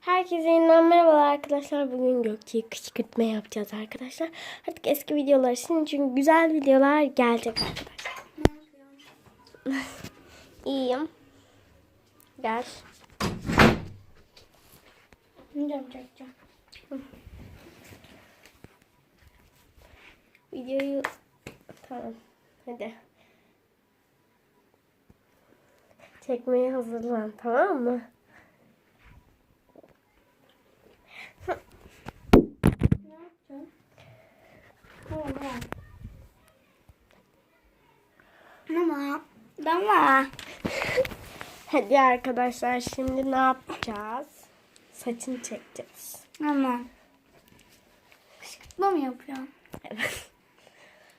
Herkese yeniden merhabalar arkadaşlar. Bugün Gökçe'yi kışkırtma yapacağız arkadaşlar. Artık eski videolar için çünkü güzel videolar gelecek arkadaşlar. İyiyim. Gel. Bilmiyorum çekeceğim. Videoyu tamam. Hadi. Çekmeye hazırlan tamam mı? Tamam. Ama ama Hadi arkadaşlar şimdi ne yapacağız? Saçını çekeceğiz. ama kışkırtma mı yapıyorum? Evet.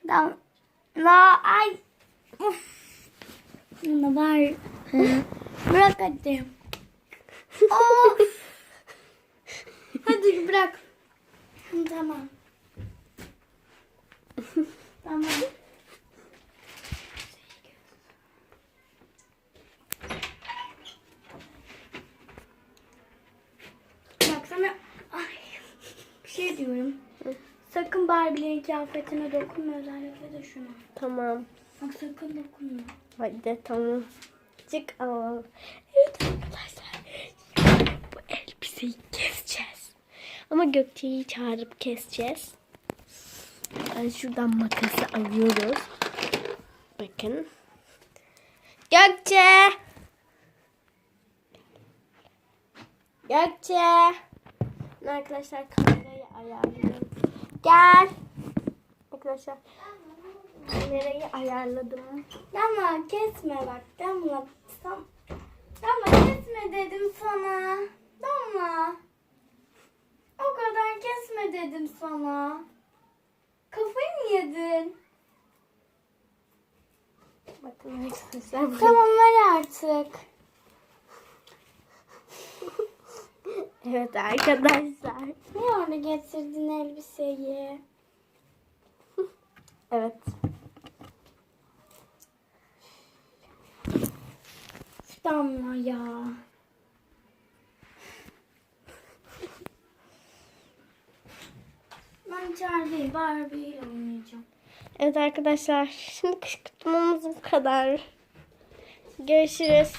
Tamam. La ay. Uf. Bunda var. bırak hadi. Of. hadi bırak. Tamam. Bak sana ay, bir şey diyorum. Sakın Barbie'lerin kıyafetine dokunma özellikle de şuna. Tamam. Bak sakın dokunma. Hadi tamam. Çık alalım. Evet arkadaşlar. Bu elbiseyi keseceğiz. Ama Gökçe'yi çağırıp keseceğiz. Ben şuradan makası alıyoruz. Bakın. Gökçe. Gökçe. Arkadaşlar kamerayı ayarladım. Gel. Arkadaşlar kamerayı ayarladım. Damla kesme bak Damla. Tam, Damla kesme dedim sana. Damla. O kadar kesme dedim sana. Kafayı mı yedin? Bakın arkadaşlar. Tamam ver artık. Evet arkadaşlar. Niye orada getirdin elbiseyi? Evet. Damla ya. Ben içerideyim. Barbie ile oynayacağım. Evet arkadaşlar. Şimdi kışkırtmamız bu kadar. Görüşürüz.